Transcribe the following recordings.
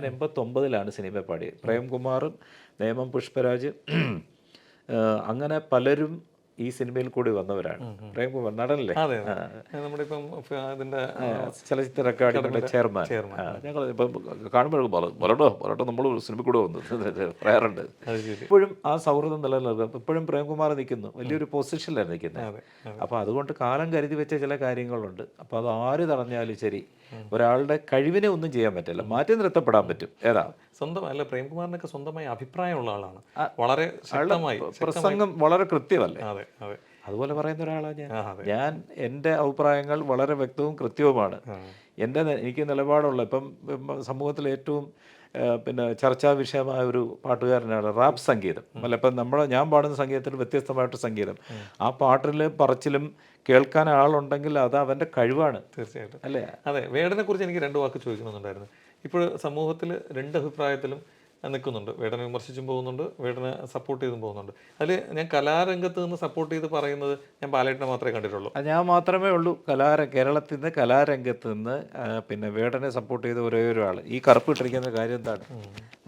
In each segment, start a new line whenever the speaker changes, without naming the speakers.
ഞാൻ എൺപത്തൊമ്പതിലാണ് സിനിമ പാടിയത്. പ്രേംകുമാറും നേമം പുഷ്പരാജ് അങ്ങനെ പലരും ഈ സിനിമയിൽ കൂടി വന്നവരാണ്. പ്രേംകുമാർ നടനല്ലേ?
നമ്മുടെ ഇപ്പം അതിന്റെ
ചലച്ചിത്ര അക്കാഡമിയുടെ ചെയർമാൻ. ഞങ്ങൾ ഇപ്പം പറട്ടോ പറട്ടോ നമ്മൾ സിനിമ കൂടെ വന്നു. പറയാറുണ്ട്. ഇപ്പോഴും ആ സൗഹൃദം നിലനിൽക്കും. ഇപ്പോഴും പ്രേംകുമാർ നിൽക്കുന്നു. വലിയൊരു പൊസിഷനിലാണ് നിൽക്കുന്നത്. അപ്പോൾ അതുകൊണ്ട് കാലം കരുതി വെച്ച ചില കാര്യങ്ങളുണ്ട്. അപ്പോൾ അത് ആര് തടഞ്ഞാലും ശരി ഒരാളുടെ കഴിവിനെ ഒന്നും ചെയ്യാൻ പറ്റില്ല. മാറ്റി നിർത്തപ്പെടാൻ പറ്റും. ഏതാ?
സ്വന്തം അല്ല പ്രേംകുമാറിനൊക്കെ സ്വന്തമായി അഭിപ്രായമുള്ള ആളാണ്. വളരെ ശക്തമായി
പ്രസംഗം വളരെ കൃത്യമല്ലേ?
അതെ അതെ.
അതുപോലെ പറയുന്ന ഒരാളാണ് ഞാൻ. ഞാൻ എന്റെ അഭിപ്രായങ്ങൾ വളരെ വ്യക്തവും കൃത്യവുമാണ്. എന്റെ എനിക്ക് നിലപാടുള്ള ഇപ്പം സമൂഹത്തിൽ ഏറ്റവും പിന്നെ ചർച്ചാ വിഷയമായ ഒരു പാട്ടുകാരനാണ് റാപ്പ് സംഗീതം. അല്ല ഇപ്പം നമ്മൾ ഞാൻ പാടുന്ന സംഗീതത്തിൽ വ്യത്യസ്തമായിട്ട് സംഗീതം. ആ പാട്ടിൽ പറച്ചിലും കേൾക്കാൻ ആളുണ്ടെങ്കിൽ അത് അവന്റെ കഴിവാണ്.
തീർച്ചയായിട്ടും.
അല്ലേ?
അതെ വേടനെ കുറിച്ച് എനിക്ക് രണ്ട് വാക്ക് ചോദിക്കണമെന്നുണ്ടായിരുന്നു. ഇപ്പോൾ സമൂഹത്തിൽ രണ്ട് അഭിപ്രായത്തിലും നിൽക്കുന്നുണ്ട്. വേടനെ വിമർശിച്ചും പോകുന്നുണ്ട് വേടനെ സപ്പോർട്ട് ചെയ്തും പോകുന്നുണ്ട്. അതിൽ ഞാൻ കലാരംഗത്ത് നിന്ന് സപ്പോർട്ട് ചെയ്ത് പറയുന്നത് ഞാൻ ബാലേട്ടനെ മാത്രമേ കണ്ടിട്ടുള്ളൂ.
ഞാൻ മാത്രമേ ഉള്ളൂ. കലാര കേരളത്തിൽ നിന്ന് കലാരംഗത്ത് നിന്ന് പിന്നെ വേടനെ സപ്പോർട്ട് ചെയ്ത ഒരേ ഒരാൾ. ഈ കറുപ്പ് ഇട്ടിരിക്കുന്ന കാര്യം എന്താണ്?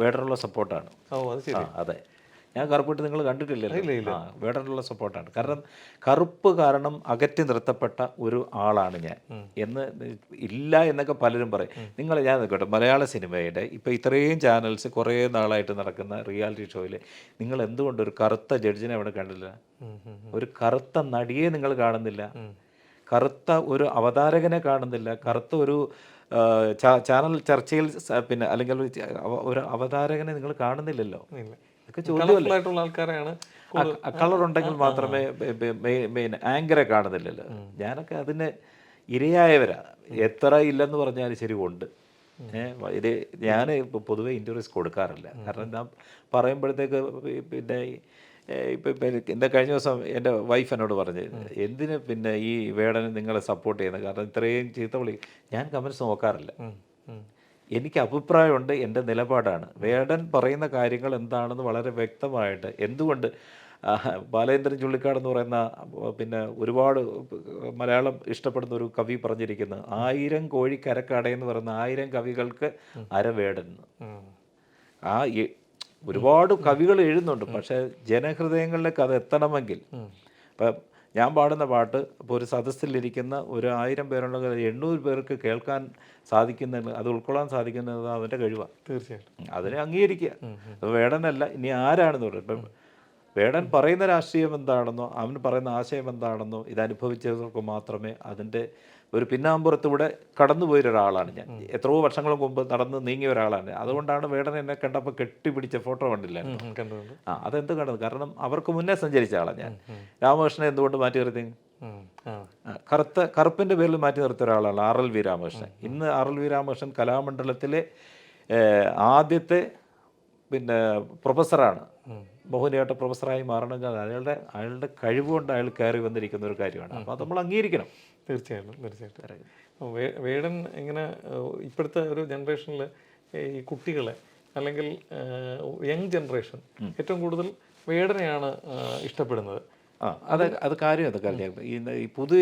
വേടനുള്ള സപ്പോർട്ടാണ്
ഓ അത് ശരി.
അതെ. ഞാൻ കറുപ്പിട്ട് നിങ്ങൾ കണ്ടിട്ടില്ലല്ലോ. വേടനുള്ള സപ്പോർട്ടാണ് കാരണം കറുപ്പ് കാരണം അകറ്റി നിർത്തപ്പെട്ട ഒരു ആളാണ് ഞാൻ. എന്ന് ഇല്ല എന്നൊക്കെ പലരും പറയും. നിങ്ങൾ ഞാൻ നിൽക്കട്ടെ മലയാള സിനിമയുടെ ഇപ്പോൾ ഇത്രയും ചാനൽസ് കുറേ നാളായിട്ട് നടക്കുന്ന റിയാലിറ്റി ഷോയിൽ നിങ്ങൾ എന്തുകൊണ്ട് ഒരു കറുത്ത ജഡ്ജിനെ അവിടെ കണ്ടില്ല? ഒരു കറുത്ത നടിയെ നിങ്ങൾ കാണുന്നില്ല. കറുത്ത ഒരു അവതാരകനെ കാണുന്നില്ല. കറുത്ത ഒരു ചാനൽ ചർച്ചയിൽ പിന്നെ അല്ലെങ്കിൽ ഒരു അവതാരകനെ നിങ്ങൾ കാണുന്നില്ലല്ലോ. ഇതൊക്കെ
ആൾക്കാരെയാണ്
കളർ ഉണ്ടെങ്കിൽ മാത്രമേ മെയിൻ ആങ്കറെ കാണുന്നില്ലല്ലോ. ഞാനൊക്കെ അതിന് ഇരയായവരാ. എത്ര ഇല്ലെന്ന് പറഞ്ഞാലും ശരി ഉണ്ട്. ഇത് ഞാൻ പൊതുവെ ഇന്റർവ്യൂസ് കൊടുക്കാറില്ല. കാരണം ഞാൻ പറയുമ്പോഴത്തേക്ക് പിന്നെ ഇപ്പം എന്റെ കഴിഞ്ഞ ദിവസം എന്റെ വൈഫ് എന്നോട് പറഞ്ഞ് എന്തിന് പിന്നെ ഈ വേടനെ നിങ്ങളെ സപ്പോർട്ട് ചെയ്യുന്നത്? കാരണം ഇത്രയും ചീത്ത വിളി ഞാൻ കമൻസ് നോക്കാറില്ല. എനിക്ക് അഭിപ്രായമുണ്ട് എന്റെ നിലപാടാണ്. വേടൻ പറയുന്ന കാര്യങ്ങൾ എന്താണെന്ന് വളരെ വ്യക്തമായിട്ട് എന്തുകൊണ്ട് ബാലേന്ദ്രൻ ചുള്ളിക്കാട് എന്ന് പറയുന്ന പിന്നെ ഒരുപാട് മലയാളം ഇഷ്ടപ്പെടുന്ന ഒരു കവി പറഞ്ഞിരിക്കുന്നത് ആയിരം കോഴി എന്ന് പറയുന്ന ആയിരം കവികൾക്ക് അരവേടൻ. ആ ഒരുപാട് കവികൾ എഴുതുന്നുണ്ട് പക്ഷേ ജനഹൃദയങ്ങളിലേക്ക് അത് എത്തണമെങ്കിൽ ഇപ്പം ഞാൻ പാടുന്ന പാട്ട് ഇപ്പോൾ ഒരു സദസ്സിലിരിക്കുന്ന ഒരു ആയിരം പേരുണ്ടെങ്കിൽ എണ്ണൂറ് പേർക്ക് കേൾക്കാൻ സാധിക്കുന്ന അത് ഉൾക്കൊള്ളാൻ സാധിക്കുന്നത് അവന്റെ കഴിവാണ്
തീർച്ചയായിട്ടും.
അതിനെ അംഗീകരിക്കുക. അത് വേടനല്ല ഇനി ആരാണെന്ന് പറയും ഇപ്പം വേടൻ പറയുന്ന രാഷ്ട്രീയം എന്താണെന്നോ അവൻ പറയുന്ന ആശയം എന്താണെന്നോ ഇത് അനുഭവിച്ചവർക്ക് മാത്രമേ അതിന്റെ ഒരു പിന്നാമ്പുറത്തൂടെ കടന്നുപോയ ഒരാളാണ് ഞാൻ. എത്രയോ വർഷങ്ങൾക്ക് മുമ്പ് നടന്ന് നീങ്ങിയ ഒരാളാണ്. അതുകൊണ്ടാണ് വേടനെ എന്നെ കണ്ടപ്പോൾ കെട്ടിപ്പിടിച്ച ഫോട്ടോ കണ്ടില്ല?
ഉം, ഉം,
ആ അതെന്ത് കണ്ടത്? കാരണം അവർക്ക് മുന്നേ സഞ്ചരിച്ച ആളാണ് ഞാൻ. രാമകൃഷ്ണനെ എന്തുകൊണ്ട് മാറ്റി നിർത്തി? കറുത്ത കറുപ്പിന്റെ പേരിൽ മാറ്റി നിർത്തിയ ഒരാളാണ് ആർ എൽ വി രാമകൃഷ്ണൻ. ഇന്ന് ആർ എൽ വി രാമകൃഷ്ണൻ കലാമണ്ഡലത്തിലെ ആദ്യത്തെ പിന്നെ പ്രൊഫസറാണ്. മോഹിനിയാട്ട പ്രൊഫസറായി മാറണമെങ്കിൽ അയാളുടെ അയാളുടെ കഴിവുകൊണ്ട് അയാൾ കയറി വന്നിരിക്കുന്ന ഒരു കാര്യമാണ്. അപ്പോൾ അത് നമ്മൾ അംഗീകരിക്കണം.
തീർച്ചയായിട്ടും തീർച്ചയായിട്ടും. വേടൻ ഇങ്ങനെ ഇപ്പോഴത്തെ ഒരു ജനറേഷനിൽ ഈ കുട്ടികളെ അല്ലെങ്കിൽ യങ് ജനറേഷൻ ഏറ്റവും കൂടുതൽ വേടനെയാണ് ഇഷ്ടപ്പെടുന്നത്.
ആ അത് അത് കാര്യം അത് കാര്യം. ഈ ഈ പുതു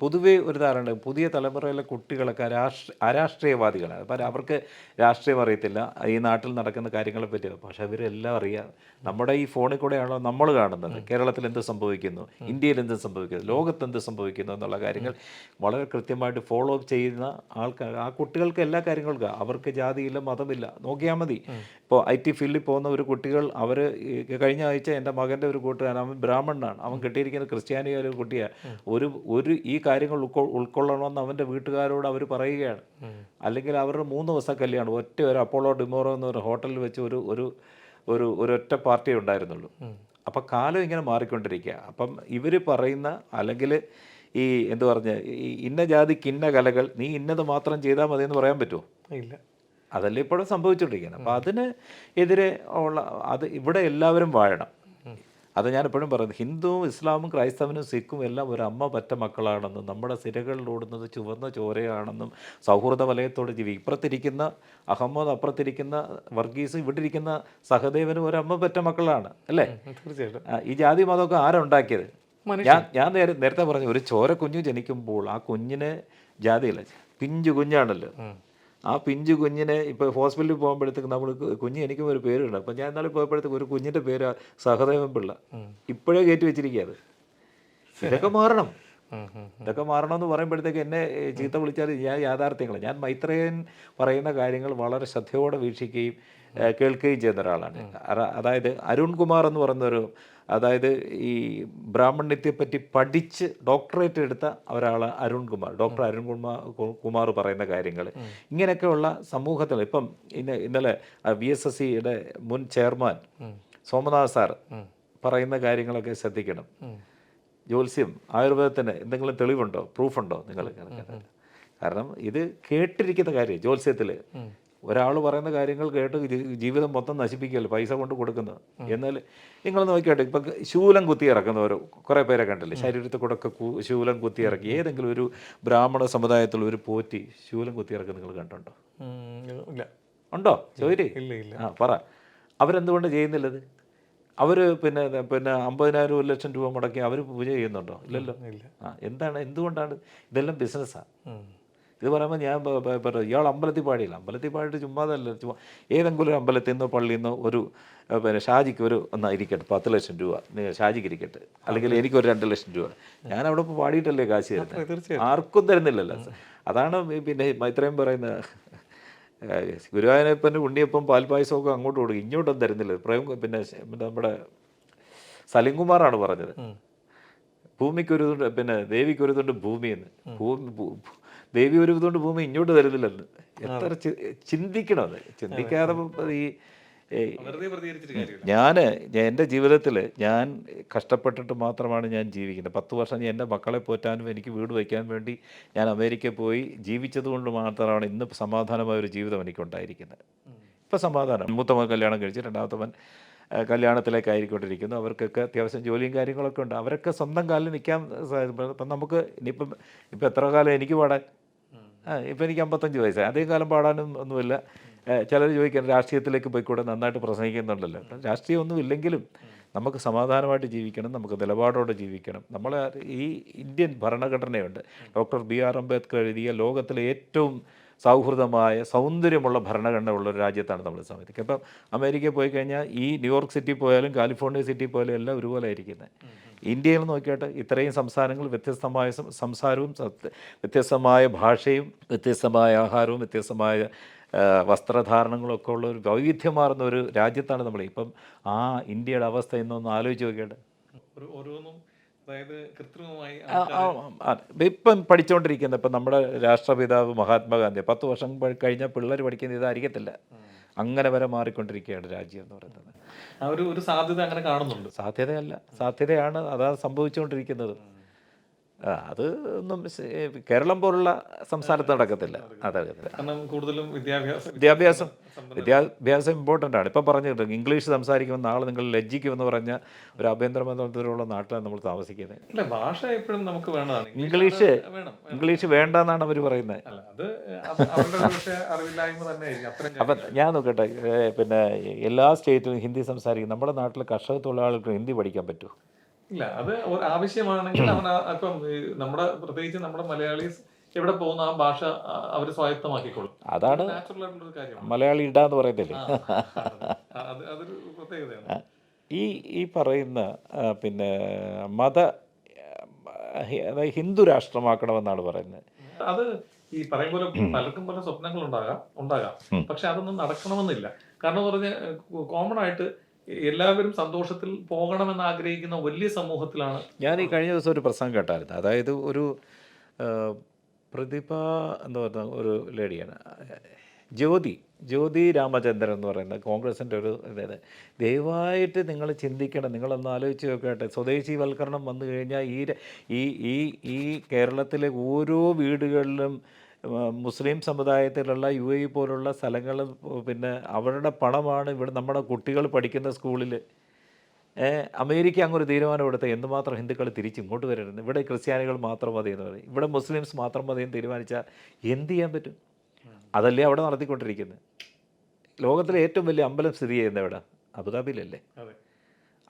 പൊതുവേ ഒരു ധാരണ പുതിയ തലമുറയിലെ കുട്ടികളൊക്കെ രാഷ്ട്രീയ അരാഷ്ട്രീയവാദികളാണ്. അപ്പം അവർക്ക് രാഷ്ട്രീയം അറിയത്തില്ല. ഈ നാട്ടിൽ നടക്കുന്ന കാര്യങ്ങളെ പറ്റി പക്ഷെ അവരെല്ലാം അറിയാം. നമ്മുടെ ഈ ഫോണിൽ കൂടെയാണല്ലോ നമ്മൾ കാണുന്നത്? കേരളത്തിൽ എന്ത് സംഭവിക്കുന്നു? ഇന്ത്യയിൽ എന്ത് സംഭവിക്കുന്നു? ലോകത്ത് എന്ത് സംഭവിക്കുന്നു എന്നുള്ള കാര്യങ്ങൾ വളരെ കൃത്യമായിട്ട് ഫോളോ അപ്പ് ചെയ്യുന്ന ആൾക്കാർ ആ കുട്ടികൾക്ക് എല്ലാ കാര്യങ്ങൾക്കും. അവർക്ക് ജാതിയില്ല മതമില്ല. നോക്കിയാൽ മതി. ഇപ്പോൾ ഐ ടി ഫീൽഡിൽ പോകുന്ന ഒരു കുട്ടികൾ അവർ കഴിഞ്ഞ ആഴ്ച എന്റെ മകന്റെ ഒരു കൂട്ടുകാരൻ അവൻ ബ്രാഹ്മണനാണ്. അവൻ കിട്ടിയിരിക്കുന്ന ക്രിസ്ത്യാനിയായ ഒരു കുട്ടിയാണ് ഒരു ഒരു ഈ കാര്യങ്ങൾ ഉൾക്കൊ ഉൾക്കൊള്ളണമെന്ന് അവന്റെ വീട്ടുകാരോട് അവർ പറയുകയാണ്. അല്ലെങ്കിൽ അവരുടെ മൂന്ന് ദിവസം കല്യാണം ഒറ്റ ഒരു അപ്പോളോ ഡിമോറോ എന്ന് ഒരു ഹോട്ടലിൽ വെച്ച് ഒരു ഒരു ഒരു ഒരൊറ്റ പാർട്ടിയേ ഉണ്ടായിരുന്നുള്ളൂ. അപ്പം കാലം ഇങ്ങനെ മാറിക്കൊണ്ടിരിക്കുക. അപ്പം ഇവർ പറയുന്ന അല്ലെങ്കിൽ ഈ എന്ത് പറഞ്ഞ ഈ ഇന്ന ജാതിക്ക് ഇന്ന കലകൾ നീ ഇന്നത് മാത്രം ചെയ്താൽ മതി എന്ന് പറയാൻ പറ്റുമോ?
ഇല്ല.
അതല്ലേ ഇപ്പോഴും സംഭവിച്ചുകൊണ്ടിരിക്കുന്നത്. അപ്പോൾ അതിന് എതിരെ ഉള്ള അത് ഇവിടെ എല്ലാവരും വാഴണം. അത് ഞാൻ എപ്പോഴും പറയുന്നത് ഹിന്ദുവും ഇസ്ലാമും ക്രൈസ്തവനും സിഖും എല്ലാം ഒരു അമ്മ പറ്റ മക്കളാണെന്നും നമ്മുടെ സിരകളിൽ ഓടുന്നത് ചുവന്ന ചോരയാണെന്നും സൗഹൃദ വലയത്തോടെ ജീവി ഇപ്പുറത്തിരിക്കുന്ന അഹമ്മദ് അപ്പുറത്തിരിക്കുന്ന വർഗീസ് ഇവിടെ ഇരിക്കുന്ന സഹദേവനും ഒരു അമ്മ പറ്റ മക്കളാണ് അല്ലേ?
തീർച്ചയായിട്ടും.
ഈ ജാതി മതമൊക്കെ ആരാ ഉണ്ടാക്കിയത് ഞാൻ ഞാൻ നേരെ നേരത്തെ പറഞ്ഞു ഒരു ചോര കുഞ്ഞു ജനിക്കുമ്പോൾ ആ കുഞ്ഞിനെ ജാതിയില്ല പിഞ്ചു കുഞ്ഞാണല്ലോ. ആ പിഞ്ചു കുഞ്ഞിനെ ഇപ്പോൾ ഹോസ്പിറ്റലിൽ പോകുമ്പോഴത്തേക്ക് നമ്മൾ കുഞ്ഞ് എനിക്കും ഒരു പേരുണ്ട്. അപ്പം ഞാൻ ഇന്നാളെ പോയപ്പോഴത്തേക്ക് ഒരു കുഞ്ഞിന്റെ പേര് സഹദേവൻ പിള്ള. ഇപ്പോഴേ കയറ്റി വെച്ചിരിക്കുകയത് ഇതൊക്കെ മാറണം. ഇതൊക്കെ മാറണം എന്ന് പറയുമ്പോഴത്തേക്ക് എന്നെ ചീത്ത വിളിച്ചാൽ ഞാൻ യാഥാർത്ഥ്യങ്ങൾ ഞാൻ മൈത്രേയൻ പറയുന്ന കാര്യങ്ങൾ വളരെ ശ്രദ്ധയോടെ വീക്ഷിക്കുകയും കേൾക്കുകയും ചെയ്യുന്ന ഒരാളാണ്. അതായത് അരുൺകുമാർ എന്ന് പറയുന്ന പറയുന്നൊരു അതായത് ഈ ബ്രാഹ്മണ്യത്തെപ്പറ്റി പഠിച്ച് ഡോക്ടറേറ്റ് എടുത്ത ഒരാൾ അരുൺ കുമാർ ഡോക്ടർ അരുൺ കുമാർ കുമാർ പറയുന്ന കാര്യങ്ങൾ. ഇങ്ങനെയൊക്കെയുള്ള സമൂഹത്തിൽ ഇപ്പം ഇന്ന ഇന്നലെ വി എസ് എസ് സിയുടെ മുൻ ചെയർമാൻ സോമനാഥ് സാർ പറയുന്ന കാര്യങ്ങളൊക്കെ ശ്രദ്ധിക്കണം. ജ്യോത്സ്യം ആയുർവേദത്തിന് എന്തെങ്കിലും തെളിവുണ്ടോ? പ്രൂഫുണ്ടോ? നിങ്ങൾ കാരണം ഇത് കേട്ടിരിക്കുന്ന കാര്യം ജ്യോത്സ്യത്തിൽ ഒരാൾ പറയുന്ന കാര്യങ്ങൾ കേട്ട് ജീവിതം മൊത്തം നശിപ്പിക്കുകയല്ലോ പൈസ കൊണ്ട് കൊടുക്കുന്നത്. എന്നാൽ നിങ്ങൾ നോക്കിയാട്ടെ ഇപ്പം ശൂലം കുത്തി ഇറക്കുന്നവർ കുറേ പേരെ കണ്ടല്ലേ ശരീരത്തിൽ കൂടെ ഒക്കെ ശൂലം കുത്തി ഇറക്കി. ഏതെങ്കിലും ഒരു ബ്രാഹ്മണ സമുദായത്തിൽ ഒരു പോറ്റി ശൂലം കുത്തി ഇറക്കുന്ന നിങ്ങൾ കണ്ടുണ്ടോ
ഇല്ല
ഉണ്ടോ? ചോരി.
ഇല്ല ഇല്ല
ആ പറ. അവരെന്തുകൊണ്ട് ചെയ്യുന്നില്ലത്? അവർ പിന്നെ പിന്നെ അമ്പതിനായിരം ഒരു ലക്ഷം രൂപ മുടക്കി അവർ പൂജ ചെയ്യുന്നുണ്ടോ? ഇല്ലല്ലോ.
ഇല്ല.
ആ എന്താണ് എന്തുകൊണ്ടാണ്? ഇതെല്ലാം ബിസിനസ്സാണ്. ഇത് പറയുമ്പോൾ ഞാൻ പറഞ്ഞു ഇയാൾ അമ്പലത്തിൽ പാടിയില്ല. അമ്പലത്തിൽ പാടിയിട്ട് ചുമ്മാതല്ല ചുമ്മാ ഏതെങ്കിലും ഒരു അമ്പലത്തിൽ നിന്നോ പള്ളിയിൽ നിന്നോ ഒരു പിന്നെ ഷാജിക്ക് ഒരു ഒന്നായിരിക്കട്ടെ പത്ത് ലക്ഷം രൂപ. നിങ്ങൾ ഷാജിക്ക് ഇരിക്കട്ടെ. അല്ലെങ്കിൽ എനിക്കൊരു രണ്ട് ലക്ഷം രൂപ. ഞാൻ അവിടെ ഇപ്പോൾ പാടിയിട്ടല്ലേ കാശ് തരുന്നത് ആർക്കും തരുന്നില്ലല്ലോ. അതാണ് പിന്നെ ഇത്രയും പറയുന്ന ഗുരുവായൂരപ്പന്റെ ഉണ്ണിയപ്പം പാൽപ്പായസമൊക്കെ അങ്ങോട്ട് കൊടുക്കും. ഇങ്ങോട്ടൊന്നും തരുന്നില്ല. പ്രേം പിന്നെ നമ്മുടെ സലിംകുമാറാണ് പറഞ്ഞത്. ഭൂമിക്കൊരു തുണ്ട് പിന്നെ ദേവിക്കൊരു തുണ്ട് ഭൂമി എന്ന് ഭൂമി ദേവി ഒരു തുണ്ട് ഭൂമി ഇങ്ങോട്ട് തരുന്നില്ലെന്ന് എത്ര ചിന്തിക്കണം അത്. ചിന്തിക്കാതെ ഈ ഞാൻ എന്റെ ജീവിതത്തിൽ ഞാൻ കഷ്ടപ്പെട്ടിട്ട് മാത്രമാണ് ഞാൻ ജീവിക്കുന്നത്. പത്ത് വർഷം ഞാൻ എന്റെ മക്കളെ പോറ്റാനും എനിക്ക് വീട് വയ്ക്കാൻ വേണ്ടി ഞാൻ അമേരിക്കയിൽ പോയി ജീവിച്ചത് കൊണ്ട് മാത്രമാണ് ഇന്ന് സമാധാനമായ ഒരു ജീവിതം എനിക്കുണ്ടായിരിക്കുന്നത്. ഇപ്പം സമാധാനം. മൂത്തവൻ കല്യാണം കഴിച്ച് രണ്ടാമത്തവൻ കല്യാണത്തിലേക്ക് ആയിക്കൊണ്ടിരിക്കുന്നു അവർക്കൊക്കെ അത്യാവശ്യം ജോലിയും കാര്യങ്ങളൊക്കെ ഉണ്ട്. അവരൊക്കെ സ്വന്തം കാലിൽ നിൽക്കാൻ ഇപ്പം നമുക്ക് ഇനിയിപ്പം ഇപ്പം എത്ര കാലം എനിക്ക് പാടാൻ? ഇപ്പം എനിക്ക് അമ്പത്തഞ്ച് വയസ്സായി. അധികം കാലം പാടാനും ഒന്നുമില്ല. ചിലർ ചോദിക്കാൻ രാഷ്ട്രീയത്തിലേക്ക് പോയിക്കൂടെ നന്നായിട്ട് പ്രസംഗിക്കുന്നുണ്ടല്ലോ. രാഷ്ട്രീയം ഒന്നും ഇല്ലെങ്കിലും നമുക്ക് സമാധാനമായിട്ട് ജീവിക്കണം നമുക്ക് നിലപാടോടെ ജീവിക്കണം. നമ്മൾ ഈ ഇന്ത്യൻ ഭരണഘടനയുണ്ട്. ഡോക്ടർ ബി ആർ അംബേദ്കർ എഴുതിയ ലോകത്തിലെ ഏറ്റവും സൗഹൃദമായ സൗന്ദര്യമുള്ള ഭരണഘടന ഉള്ള ഒരു രാജ്യത്താണ് നമ്മൾ സമയത്ത് അപ്പം അമേരിക്കയിൽ പോയി കഴിഞ്ഞാൽ ഈ ന്യൂയോർക്ക് സിറ്റി പോയാലും കാലിഫോർണിയ സിറ്റി പോയാലും എല്ലാം ഒരുപോലെ ആയിരിക്കുന്നത് ഇന്ത്യയിൽ നോക്കിയിട്ട് ഇത്രയും സംസ്ഥാനങ്ങൾ വ്യത്യസ്തമായ സംസാരവും വ്യത്യസ്തമായ ഭാഷയും വ്യത്യസ്തമായ ആഹാരവും വ്യത്യസ്തമായ വസ്ത്രധാരണങ്ങളൊക്കെ വസ്ത്രധാരണങ്ങളും ഒക്കെ ഉള്ള ഒരു വൈവിധ്യമാർന്ന ഒരു രാജ്യത്താണ് നമ്മൾ ഇപ്പം ആ ഇന്ത്യയുടെ അവസ്ഥ എന്നൊന്ന് ആലോചിച്ച് നോക്കിയിട്ട്.
ഓരോന്നും
ഇപ്പം പഠിച്ചുകൊണ്ടിരിക്കുന്ന ഇപ്പം നമ്മുടെ രാഷ്ട്രപിതാവ് മഹാത്മാഗാന്ധി പത്ത് വർഷം കഴിഞ്ഞാൽ കഴിഞ്ഞ പിള്ളേർ പഠിക്കുന്ന ഇതായിരിക്കത്തില്ല അങ്ങനെ വരെ മാറിക്കൊണ്ടിരിക്കുകയാണ് രാജ്യം എന്ന് പറയുന്നത്.
ഒരു ഒരു സാധ്യത അങ്ങനെ കാണുന്നുണ്ട്.
സാധ്യതയല്ല. സാധ്യതയാണ് അതാണ് സംഭവിച്ചുകൊണ്ടിരിക്കുന്നത്. അത് ഒന്നും കേരളം പോലുള്ള സംസ്ഥാനത്ത് നടക്കത്തില്ല.
കൂടുതലും വിദ്യാഭ്യാസം
വിദ്യാഭ്യാസം വിദ്യാഭ്യാസം ഇമ്പോർട്ടന്റ് ആണ്. ഇപ്പം പറഞ്ഞിട്ട് ഇംഗ്ലീഷ് സംസാരിക്കുമ്പോൾ നാളെ നിങ്ങൾ ലജ്ജിക്കുമെന്ന് പറഞ്ഞ ഒരു ആഭ്യന്തര മന്ത്രത്തിലുള്ള നാട്ടിലാണ് നമ്മൾ താമസിക്കുന്നത്.
അല്ല ഭാഷ എപ്പോഴും നമുക്ക് വേണ്ടതാണ്.
ഇംഗ്ലീഷ് ഇംഗ്ലീഷ് വേണ്ടെന്നാണ് അവർ പറയുന്നത് അപ്പം ഞാൻ നോക്കട്ടെ പിന്നെ എല്ലാ സ്റ്റേറ്റിലും ഹിന്ദി സംസാരിക്കും. നമ്മുടെ നാട്ടിലെ കർഷക തൊഴിലാളികൾക്ക് ഹിന്ദി പഠിക്കാൻ പറ്റുമോ?
ഇല്ല അത് ഒരു ആവശ്യമാണെങ്കിൽ അവൻ അപ്പം നമ്മുടെ പ്രത്യേകിച്ച് നമ്മുടെ മലയാളീസ് എവിടെ പോകുന്ന ആ ഭാഷ അവർ സ്വായത്തമാക്കിക്കോളും
അതാണ്
നാച്ചുറൽ ആയിട്ടുള്ള ഒരു കാര്യമാണ്.
മലയാളി ഇടാന്ന് പറയത്തില്ലേ?
അത് അതൊരു പ്രത്യേകതയാണ്.
ഈ ഈ പറയുന്ന പിന്നെ മത ഹിന്ദു രാഷ്ട്രമാക്കണമെന്നാണ് പറയുന്നത്.
അത് ഈ പറയും പോലെ പലർക്കും പല സ്വപ്നങ്ങൾ ഉണ്ടാകാം. ഉണ്ടാകാം പക്ഷെ അതൊന്നും നടക്കണമെന്നില്ല. കാരണം പറഞ്ഞ കോമൺ ആയിട്ട് എല്ലാവരും സന്തോഷത്തിൽ പോകണമെന്ന് ആഗ്രഹിക്കുന്ന വലിയ സമൂഹത്തിലാണ്
ഞാൻ ഈ കഴിഞ്ഞ ദിവസം ഒരു പ്രസംഗം കേട്ടായിരുന്നു. അതായത് ഒരു പ്രതിഭ എന്ന് പറയുന്ന ഒരു ലേഡിയാണ്. ജ്യോതി ജ്യോതി രാമചന്ദ്രൻ എന്ന് പറയുന്ന കോൺഗ്രസിന്റെ ഒരു ഇതായത് ദയവായിട്ട് നിങ്ങൾ ചിന്തിക്കണം നിങ്ങളൊന്ന് ആലോചിച്ച് നോക്കട്ടെ സ്വദേശീവൽക്കരണം വന്നു കഴിഞ്ഞാൽ ഈ ഈ ഈ കേരളത്തിലെ ഓരോ വീടുകളിലും മുസ്ലിം സമുദായത്തിലുള്ള യു എ പോലുള്ള സ്ഥലങ്ങൾ പിന്നെ അവരുടെ പണമാണ് ഇവിടെ നമ്മുടെ കുട്ടികൾ പഠിക്കുന്ന സ്കൂളിൽ അമേരിക്ക അങ്ങൊരു തീരുമാനം എടുത്ത എന്തുമാത്രം ഹിന്ദുക്കൾ തിരിച്ച് ഇങ്ങോട്ട് വരരുത്? ഇവിടെ ക്രിസ്ത്യാനികൾ മാത്രം മതി എന്ന് പറയും. ഇവിടെ മുസ്ലിംസ് മാത്രം മതി എന്ന് തീരുമാനിച്ചാൽ എന്ത് ചെയ്യാൻ പറ്റും? അതല്ലേ അവിടെ നടത്തിക്കൊണ്ടിരിക്കുന്നത് ലോകത്തിലെ ഏറ്റവും വലിയ അമ്പലം സ്ഥിതി ചെയ്യുന്ന എവിടെ? അബുദാബിയിലല്ലേ.
അതെ.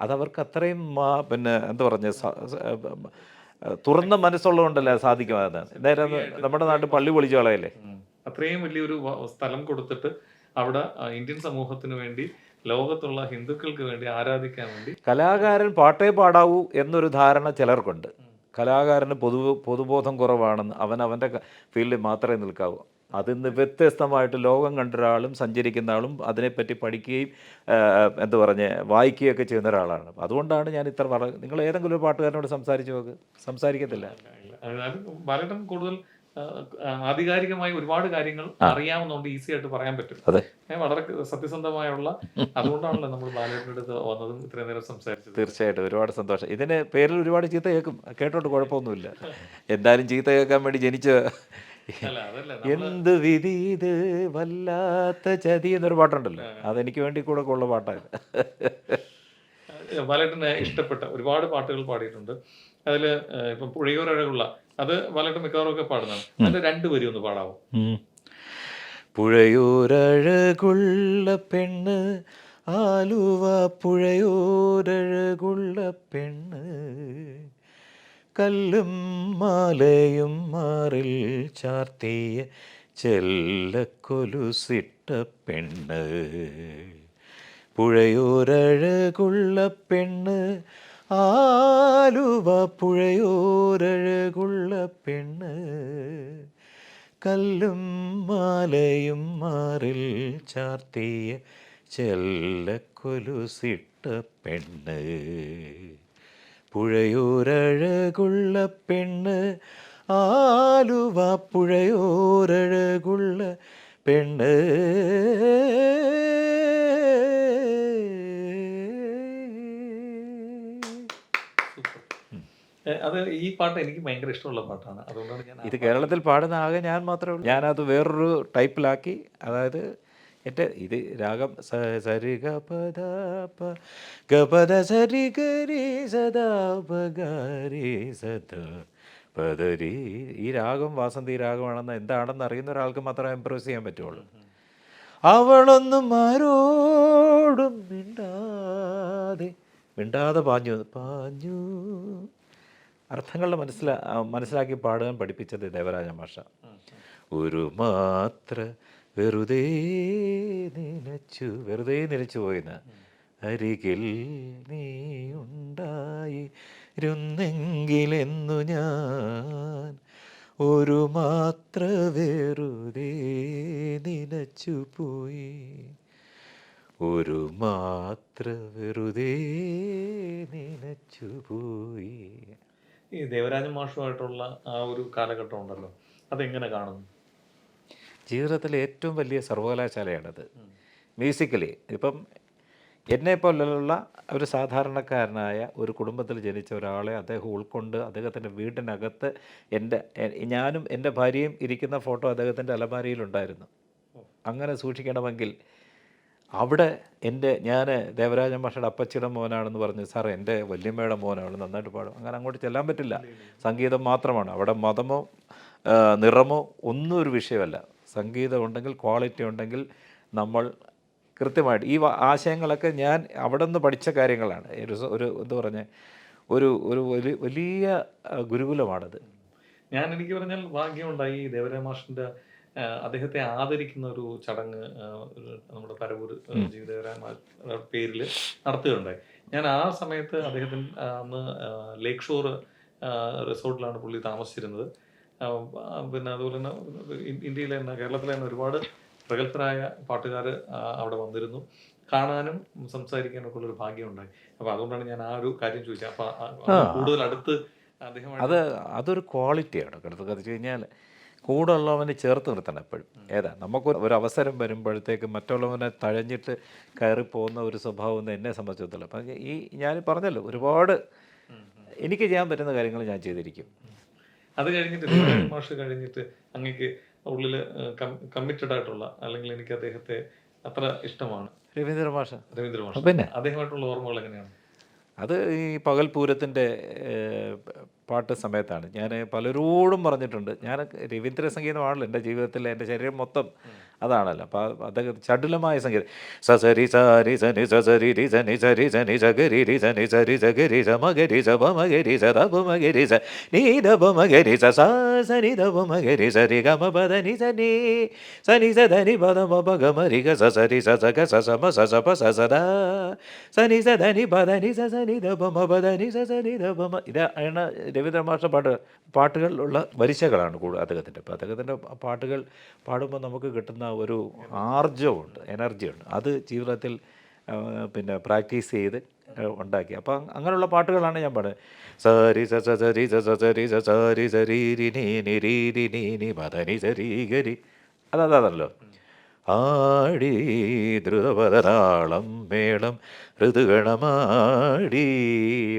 അതവർക്ക് അത്രയും പിന്നെ എന്താ പറഞ്ഞ തുറന്ന മനസ്സുള്ളതുകൊണ്ടല്ലേ സാധിക്കുമായിരുന്നത് നേരെ നമ്മുടെ നാട്ടിൽ പള്ളി പൊളിച്ചു കളയല്ലേ
അത്രയും വലിയൊരു സ്ഥലം കൊടുത്തിട്ട് അവിടെ ഇന്ത്യൻ സമൂഹത്തിന് വേണ്ടി ലോകത്തുള്ള ഹിന്ദുക്കൾക്ക് വേണ്ടി ആരാധിക്കാൻ വേണ്ടി.
കലാകാരൻ പാട്ടേ പാടാവൂ എന്നൊരു ധാരണ ചിലർക്കുണ്ട്. കലാകാരന് പൊതു പൊതുബോധം കുറവാണെന്ന് അവൻ അവന്റെ ഫീൽഡിൽ മാത്രമേ നിൽക്കാവൂ. അതിന്ന് വ്യത്യസ്തമായിട്ട് ലോകം കണ്ട ഒരാളും സഞ്ചരിക്കുന്ന ആളും അതിനെപ്പറ്റി പഠിക്കുകയും എന്താ പറഞ്ഞ് വായിക്കുകയൊക്കെ ചെയ്യുന്ന ഒരാളാണ് അതുകൊണ്ടാണ് ഞാൻ ഇത്ര പറ നിങ്ങൾ ഏതെങ്കിലും ഒരു പാട്ടുകാരനോട് സംസാരിച്ചു നോക്ക്. സംസാരിക്കത്തില്ല.
ബാലേട്ടൻ കൂടുതൽ ആധികാരികമായി ഒരുപാട് കാര്യങ്ങൾ അറിയാവുന്നതുകൊണ്ട് ഈസി ആയിട്ട് പറയാൻ പറ്റും.
അതെ.
വളരെ സത്യസന്ധമായുള്ള അതുകൊണ്ടാണല്ലോ നമ്മൾ ബാലേട്ടന്റെ അടുത്ത് വന്നതും ഇത്രയും നേരം സംസാരിച്ചത്.
തീർച്ചയായിട്ടും. ഒരുപാട് സന്തോഷം. ഇതിന് പേരിൽ ഒരുപാട് ചീത്ത കേൾക്കും. കേട്ടോട്ട് കുഴപ്പമൊന്നുമില്ല. എന്തായാലും ചീത്ത കേൾക്കാൻ വേണ്ടി ജനിച്ച എന്ത് വിധി ഇത്? വല്ലാത്ത ചതി എന്നൊരു പാട്ടുണ്ടല്ലോ. അതെനിക്ക് വേണ്ടി കൂടെ ഉള്ള പാട്ടാണ്
വലട്ടിന് ഇഷ്ടപ്പെട്ട ഒരുപാട് പാട്ടുകൾ പാടിയിട്ടുണ്ട്. അതിൽ ഇപ്പം പുഴയോരഴകുള്ള അത് ബാലേട്ടൻ മിക്കവാറും ഒക്കെ പാടുന്നതാണ്. അതിന്റെ രണ്ട് വരി ഒന്ന് പാടാവോ?
പുഴയോരഴകുള്ള പെണ്ണ് ആലുവ പുഴയോരഴകുള്ള പെണ്ണ്. കല്ലും മാലയും മാറിൽ ചാർത്തിയ ചെല്ലക്കൊലുസിട്ട പെണ്ണ്. പുഴയോരഴകുള്ള പെണ്ണ് ആലുവ പുഴയോരഴകുള്ള പെണ്ണ്. കല്ലും മാലയും മാറിൽ ചാർത്തിയ ചെല്ലക്കൊലുസിട്ട പെണ്ണ്. പുഴയോരഴകുള്ള പെണ്ണ് ആലുവ പുഴയോരഴകുള്ള പെണ്ണ്.
അത് ഈ പാട്ട് എനിക്ക് ഭയങ്കര ഇഷ്ടമുള്ള പാട്ടാണ്. അതുകൊണ്ടാണ് ഞാൻ
ഇത് കേരളത്തിൽ പാടുന്ന ആകെ ഞാൻ മാത്രമേ ഉള്ളൂ. ഞാനത് വേറൊരു ടൈപ്പിലാക്കി അതായത് എന്റെ ഇത് രാഗം സരി ഗ പദ പ ഗ പദ സരി ഗരി സദാ സദാ പദരി ഈ രാഗം വാസന്തി രാഗമാണെന്ന് എന്താണെന്ന് അറിയുന്ന ഒരാൾക്ക് മാത്രമേ ഇമ്പ്രൂവ് ചെയ്യാൻ പറ്റുള്ളൂ. അവളൊന്നും ആരോടും മിണ്ടാതെ മിണ്ടാതെ പാഞ്ഞു പാഞ്ഞു. അർത്ഥങ്ങൾ മനസ്സിലാ മനസ്സിലാക്കി പാടുവാൻ പഠിപ്പിച്ചത് ദേവരാജ മാഷ. ഒരു മാത്ര വെറുതെ നിലച്ചു വെറുതെ നിലച്ചു പോയിന്ന്. അരികിൽ നീ ഉണ്ടായിരുന്നെങ്കിലെന്നു ഞാൻ ഒരു മാത്ര വെറുതെ നിലച്ചു പോയി. ഒരു മാത്ര വെറുതെ നിലച്ചു പോയി.
ഈ ദേവരാജൻ മാഷുമായിട്ടുള്ള ആ ഒരു കാലഘട്ടം ഉണ്ടല്ലോ അതെങ്ങനെ കാണുന്നു?
ജീവിതത്തിലെ ഏറ്റവും വലിയ സർവകലാശാലയാണത്. മ്യൂസിക്കലി ഇപ്പം എന്നെ പോലുള്ള ഒരു സാധാരണക്കാരനായ ഒരു കുടുംബത്തിൽ ജനിച്ച ഒരാളെ അദ്ദേഹം ഉൾക്കൊണ്ട് അദ്ദേഹത്തിന്റെ വീടിനകത്ത് എന്റെ ഞാനും എന്റെ ഭാര്യയും ഇരിക്കുന്ന ഫോട്ടോ അദ്ദേഹത്തിന്റെ അലമാരിയിലുണ്ടായിരുന്നു. അങ്ങനെ സൂക്ഷിക്കണമെങ്കിൽ അവിടെ എന്റെ ഞാൻ ദേവരാജ മാഷയുടെ അപ്പച്ചിയുടെ മോനാണെന്ന് പറഞ്ഞു സാർ എന്റെ വല്യമ്മയുടെ മോനാണ് നന്നായിട്ട് പാടും. അങ്ങനെ അങ്ങോട്ട് ചെല്ലാൻ പറ്റില്ല. സംഗീതം മാത്രമാണ്. അവിടെ മതമോ നിറമോ ഒന്നും ഒരു വിഷയമല്ല. സംഗീതം ഉണ്ടെങ്കിൽ ക്വാളിറ്റി ഉണ്ടെങ്കിൽ നമ്മൾ കൃത്യമായിട്ട്. ഈ ആശയങ്ങളൊക്കെ ഞാൻ അവിടെ നിന്ന് പഠിച്ച കാര്യങ്ങളാണ്. ഒരു ഒരു എന്താ പറഞ്ഞ ഒരു ഒരു വലിയ വലിയ ഗുരുകുലമാണത്.
ഞാൻ എനിക്ക് പറഞ്ഞാൽ ഭാഗ്യമുണ്ടായി ദേവരാമാഷിന്റെ അദ്ദേഹത്തെ ആദരിക്കുന്ന ഒരു ചടങ്ങ് നമ്മുടെ പരവൂർ ജീവിതകര പേരിൽ നടത്തുകയുണ്ടായി. ഞാൻ ആ സമയത്ത് അദ്ദേഹത്തിന് അന്ന് ലേക്ഷോർ ലേക്ക് ഷോർ റിസോർട്ടിലാണ് പുള്ളി താമസിച്ചിരുന്നത്. പിന്നെ അതുപോലെ തന്നെ ഇന്ത്യയിലെ തന്നെ കേരളത്തിലെ തന്നെ ഒരുപാട് പ്രഗത്ഭരായ പാട്ടുകാർ അവിടെ വന്നിരുന്നു. കാണാനും സംസാരിക്കാനും ഒക്കെ ഉള്ളൊരു ഭാഗ്യം ഉണ്ടായി അപ്പൊ അതുകൊണ്ടാണ് ഞാൻ ആ ഒരു കാര്യം ചോദിച്ചത്. അപ്പൊ ആ- ആ. കൂടുതൽ അടുത്ത്
അത് അതൊരു ക്വാളിറ്റിയാണ് കിടത്ത് വെച്ച് കഴിഞ്ഞാൽ കൂടെ ഉള്ളവനെ ചേർത്ത് നിർത്തണം എപ്പോഴും. ഏതാ? നമുക്ക് ഒരു അവസരം വരുമ്പോഴത്തേക്ക് മറ്റുള്ളവനെ തഴഞ്ഞിട്ട് കയറി പോകുന്ന ഒരു സ്വഭാവം ഒന്നും എന്നെ സംബന്ധിച്ചിടത്തോളം. അപ്പം ഈ ഞാൻ പറഞ്ഞല്ലോ ഒരുപാട് എനിക്ക് ചെയ്യാൻ പറ്റുന്ന കാര്യങ്ങൾ ഞാൻ ചെയ്തിരിക്കും.
അത് കഴിഞ്ഞിട്ട് മാഷ് കഴിഞ്ഞിട്ട് അങ്ങക്ക് ഉള്ളിൽ കമ്മിറ്റഡ് ആയിട്ടുള്ള അല്ലെങ്കിൽ എനിക്ക് അദ്ദേഹത്തെ അത്ര ഇഷ്ടമാണ്.
രവീന്ദ്ര മാഷ.
രവീന്ദ്ര മാഷ്.
പിന്നെ?
അദ്ദേഹമായിട്ടുള്ള ഓർമ്മകൾ എങ്ങനെയാണ്?
അത് ഈ പകൽ പൂരത്തിന്റെ പാട്ട് സമയത്താണ്. ഞാൻ പലരോടും പറഞ്ഞിട്ടുണ്ട്. ഞാൻ രവീന്ദ്ര സംഗീതമാണല്ലോ എന്റെ ജീവിതത്തിൽ എന്റെ ശരീരം മൊത്തം അതാണല്ലോ. അപ്പോൾ അദ്ദേഹം ചടുലമായ സംഗീതം. സസരി സരി സനി സസരി രി സനി സരി സനി സഗരി രി സനി സരി സഗരി സമഗരി മഗരി സ സ സ നീ ദബ സ സനി ദബ സരി ഗ മ പദ നി സനി സനി സ ധനി പദ ഗ സസരി രി സ സരി സ സ സ സ സ സ സനി സ ധനി പദ സ സനി സ സനി ഇതാണ് രവീന്ദ്ര മാഷ പാട്ട് പാട്ടുകളിലുള്ള വരിശകളാണ് കൂടുതൽ അദ്ദേഹത്തിന്റെ. അപ്പോൾ അദ്ദേഹത്തിന്റെ പാട്ടുകൾ പാടുമ്പോൾ നമുക്ക് കിട്ടുന്ന ഒരു ആർജവമുണ്ട് എനർജിയുണ്ട്. അത് ജീവിതത്തിൽ പിന്നെ പ്രാക്ടീസ് ചെയ്ത് ഉണ്ടാക്കി. അപ്പോൾ അങ്ങനെയുള്ള പാട്ടുകളാണ് ഞാൻ പാടുന്നത്. സരി സ സരി സ സരി സ സരി നീ നി രീ രി നീ നി മദ നി സരി ഗരി ആടി ദ്രുതപദതാളം മേളം ഋതുഗണമാടി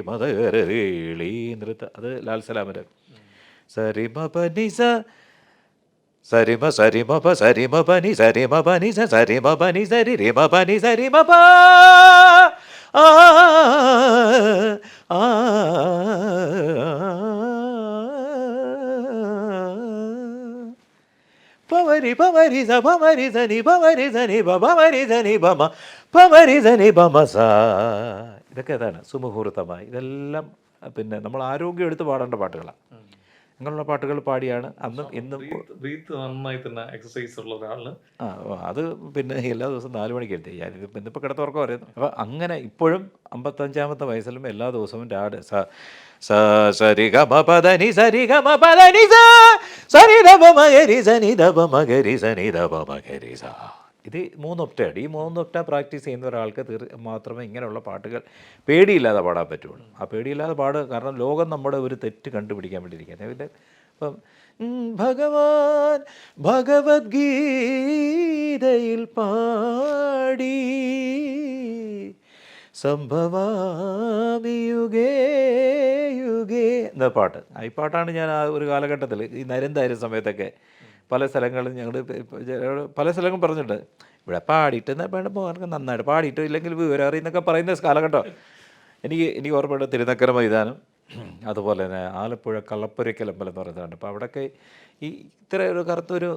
മതകരേളി നൃത്ത അത് ലാൽ സലാമിന്റെ സരിമ സരിമ സരിമ പ സരിമ പനി സരിമ പനി സ സരിമ പനി സരി റിമ പനി സരിമ പ ആ ആ സ പവരി സനി പവരി സനി പ പവരി സനി പമ പവരി സനി ഭമസ ഇതൊക്കെ ഏതാണ് സുമുഹൂർത്തമായി. ഇതെല്ലാം പിന്നെ നമ്മൾ ആരോഗ്യം എടുത്ത് പാടേണ്ട പാട്ടുകളാണ്. അങ്ങനെയുള്ള പാട്ടുകൾ പാടിയാണ്. അന്നും ഇന്നും
നന്നായി തന്നെ എക്സസൈസ് ഉള്ള ഒരാൾ.
ആ അത് പിന്നെ എല്ലാ ദിവസവും നാല് മണിക്ക് എത്തി ഞാനിത് ഇന്നിപ്പോൾ കിടത്തുറക്കം അറിയുന്നു അപ്പം അങ്ങനെ ഇപ്പോഴും അമ്പത്തഞ്ചാമത്തെ വയസ്സിലും എല്ലാ ദിവസവും രാട് സ സ സരി ഗ പദനി പദ സരി ഗ മ സ ഇത് മൂന്ന് ഒക്ടയാണ് ഈ മൂന്ന് ഒക്ട പ്രാക്ടീസ് ചെയ്യുന്ന ഒരാൾക്ക് തീർ മാത്രമേ ഇങ്ങനെയുള്ള പാട്ടുകൾ പേടിയില്ലാതെ പാടാൻ പറ്റുള്ളൂ. ആ പേടിയില്ലാതെ പാടുക കാരണം ലോകം നമ്മുടെ ഒരു തെറ്റ് കണ്ടുപിടിക്കാൻ വേണ്ടിയിരിക്കുന്നത് പിന്നെ ഇപ്പം ഭഗവാൻ ഭഗവത്ഗീതയിൽ പാടി സംഭവാമി യുഗേ എന്ന പാട്ട്. ഈ പാട്ടാണ് ഞാൻ ആ ഒരു കാലഘട്ടത്തിൽ ഈ നരന്തായ സമയത്തൊക്കെ പല സ്ഥലങ്ങളും ഞങ്ങൾ പല സ്ഥലങ്ങളും പറഞ്ഞിട്ടുണ്ട്. ഇവിടെ പാടിയിട്ട് വേണ്ട പോകാനൊക്കെ നന്നായിട്ട് പാടിയിട്ട് ഇല്ലെങ്കിൽ വിവരം അറിയുന്നൊക്കെ പറയുന്ന കാലഘട്ടം. എനിക്ക് എനിക്ക് ഓർമ്മയുണ്ട് തിരുനക്കര മൈതാനം. അതുപോലെ തന്നെ ആലപ്പുഴ കള്ളപ്പുരയ്ക്കൽ അമ്പലം എന്ന് പറയുന്നതാണ് അപ്പോൾ അവിടെയൊക്കെ ഈ ഇത്ര ഒരു കറുത്തൊരു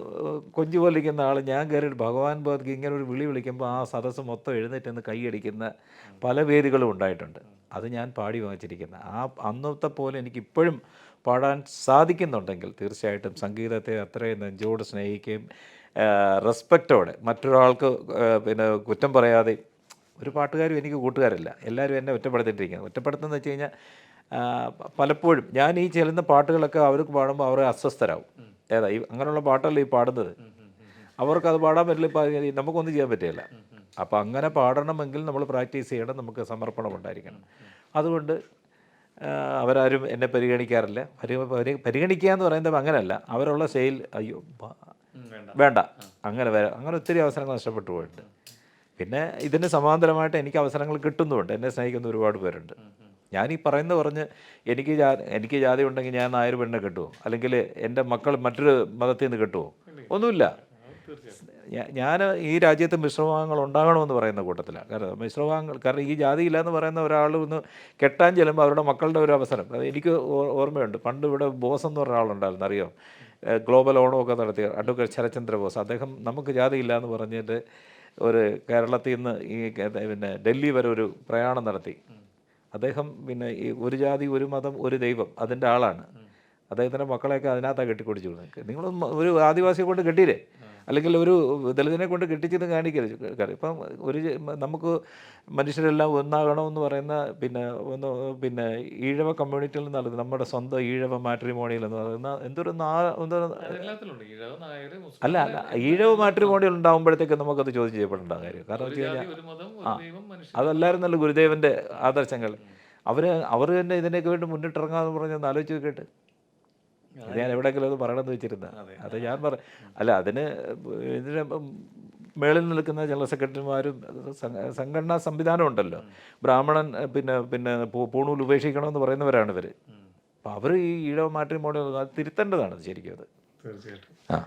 കൊഞ്ചു പോലിരിക്കുന്ന ആൾ ഞാൻ കയറിയിട്ട് ഭഗവാൻ ബോധക്ക് ഇങ്ങനെ ഒരു വിളി വിളിക്കുമ്പോൾ ആ സദസ്സ് മൊത്തം എഴുന്നേറ്റ് നിന്ന് കൈയടിക്കുന്ന പല വേദികളും ഉണ്ടായിട്ടുണ്ട്. അത് ഞാൻ പാടി വാങ്ങിച്ചിരിക്കുന്ന. ആ അന്നത്തെ പോലെ എനിക്ക് ഇപ്പോഴും പാടാൻ സാധിക്കുന്നുണ്ടെങ്കിൽ തീർച്ചയായിട്ടും സംഗീതത്തെ അത്രയും നെഞ്ചോട് സ്നേഹിക്കുകയും റെസ്പെക്റ്റോടെ മറ്റൊരാൾക്ക് പിന്നെ കുറ്റം പറയാതെ ഒരു പാട്ടുകാരും എനിക്ക് കൂട്ടുകാരല്ല. എല്ലാവരും എന്നെ ഒറ്റപ്പെടുത്തിയിട്ടിരിക്കുന്നത് ഒറ്റപ്പെടുത്തുന്നത് വെച്ച് കഴിഞ്ഞാൽ പലപ്പോഴും ഞാൻ ഈ ചെല്ലുന്ന പാട്ടുകളൊക്കെ അവർക്ക് പാടുമ്പോൾ അവർ അസ്വസ്ഥരാകും. ഏതാ ഈ അങ്ങനെയുള്ള പാട്ടല്ല ഈ പാടുന്നത്? അവർക്ക് അത് പാടാൻ പറ്റില്ല ഇപ്പം നമുക്കൊന്നും ചെയ്യാൻ പറ്റില്ല. അപ്പോൾ അങ്ങനെ പാടണമെങ്കിൽ നമ്മൾ പ്രാക്ടീസ് ചെയ്യണം നമുക്ക് സമർപ്പണം ഉണ്ടായിരിക്കണം അതുകൊണ്ട് അവരാരും എന്നെ പരിഗണിക്കാറില്ല. പരി പരി- പരിഗണിക്കുക എന്ന് പറയുന്നത് അങ്ങനെയല്ല. അവരുള്ള ശൈൽ അയ്യോ വേണ്ട. അങ്ങനെ വരാം അങ്ങനെ ഒത്തിരി അവസരങ്ങൾ നഷ്ടപ്പെട്ടു പോയിട്ടുണ്ട്. പിന്നെ ഇതിന് സമാന്തരമായിട്ട് എനിക്ക് അവസരങ്ങൾ കിട്ടുന്നുമുണ്ട്. എന്നെ സ്നേഹിക്കുന്ന ഒരുപാട് പേരുണ്ട്. ഞാൻ ഈ പറയുന്ന പറഞ്ഞ് എനിക്ക് ജാ എനിക്ക് ജാതി ഉണ്ടെങ്കിൽ ഞാൻ നായർ പെണ്ണെ കെട്ടുമോ അല്ലെങ്കിൽ എന്റെ മക്കൾ മറ്റൊരു മതത്തിൽ നിന്ന് കെട്ടുമോ ഒന്നുമില്ല. ഞാൻ ഈ രാജ്യത്ത് മിശ്രഭാഗങ്ങൾ ഉണ്ടാകണമെന്ന് പറയുന്ന കൂട്ടത്തിലാണ് കാരണം മിശ്രഭാഗങ്ങൾ കാരണം ഈ ജാതി ഇല്ലയെന്ന് എന്ന് പറയുന്ന ഒരാൾ ഒന്ന് കെട്ടാൻ ചെല്ലുമ്പോൾ അവരുടെ മക്കളുടെ ഒരു അവസരം. അത് എനിക്ക് ഓർമ്മയുണ്ട്. പണ്ട് ഇവിടെ ബോസ് എന്ന് പറഞ്ഞ ആളുണ്ടായിരുന്നു. അറിയോ? ഗ്ലോബൽ ഓണമൊക്കെ നടത്തിയ അഡ്വക്കേറ്റ് ശരചന്ദ്ര ബോസ്. അദ്ദേഹം നമുക്ക് ജാതിയില്ല എന്ന് പറഞ്ഞിട്ട് ഒരു കേരളത്തിൽ നിന്ന് ഈ പിന്നെ ഡൽഹി വരെ ഒരു പ്രയാണം നടത്തി. അദ്ദേഹം പിന്നെ ഈ ഒരു ജാതി ഒരു മതം ഒരു ദൈവം അതിന്റെ ആളാണ്. അദ്ദേഹത്തിന്റെ മക്കളെയൊക്കെ അതിനകത്താണ് കെട്ടിക്കൊടിച്ചു വിടുന്നത് നിങ്ങൾ ഒരു ആദിവാസിയെ കൊണ്ട് കെട്ടിയില്ലേ? അല്ലെങ്കിൽ ഒരു ദളിതനെ കൊണ്ട് കെട്ടിച്ചിരുന്ന് കാണിക്കരുത്. കാര്യം ഇപ്പം ഒരു നമുക്ക് മനുഷ്യരെല്ലാം ഒന്നാകണമെന്ന് പറയുന്ന പിന്നെ ഒന്ന് പിന്നെ ഈഴവ കമ്മ്യൂണിറ്റിയിൽ നിന്നുള്ളത് നമ്മുടെ സ്വന്തം ഈഴവ മാട്രിമോണിയിൽ എന്ന് പറയുന്ന എന്തൊരു അല്ല അല്ല ഈഴവ മാട്രിമോണിയിൽ ഉണ്ടാകുമ്പോഴത്തേക്ക് നമുക്കത് ചോദ്യം ചെയ്യപ്പെടേണ്ട കാര്യം. കാരണം വെച്ച് കഴിഞ്ഞാൽ
നല്ല
അതല്ലായിരുന്നല്ലോ ഗുരുദേവന്റെ ആദർശങ്ങൾ. അവർ അവർ തന്നെ ഇതിനൊക്കെ വേണ്ടി മുന്നിട്ടിറങ്ങാമെന്ന് പറഞ്ഞൊന്ന് ആലോചിച്ച് ഇത് ഞാൻ എവിടെയെങ്കിലും അത് പറയണമെന്ന് വെച്ചിരുന്ന. അത്. ഞാൻ പറ അല്ല അതിന് ഇതിന് മേളിൽ നിൽക്കുന്ന ജനറൽ സെക്രട്ടറിമാരും സംഘ- സംഘടനാ സംവിധാനം ഉണ്ടല്ലോ. ബ്രാഹ്മണൻ പിന്നെ പിന്നെ പൂണൂൽ ഉപേക്ഷിക്കണമെന്ന് പറയുന്നവരാണ് ഇവർ അപ്പം അവർ ഈ ഈഴവ മാറ്റി മോഡൽ അത് തിരുത്തേണ്ടതാണ് ശരിക്കും അത്.
തീർച്ചയായിട്ടും.
ആ.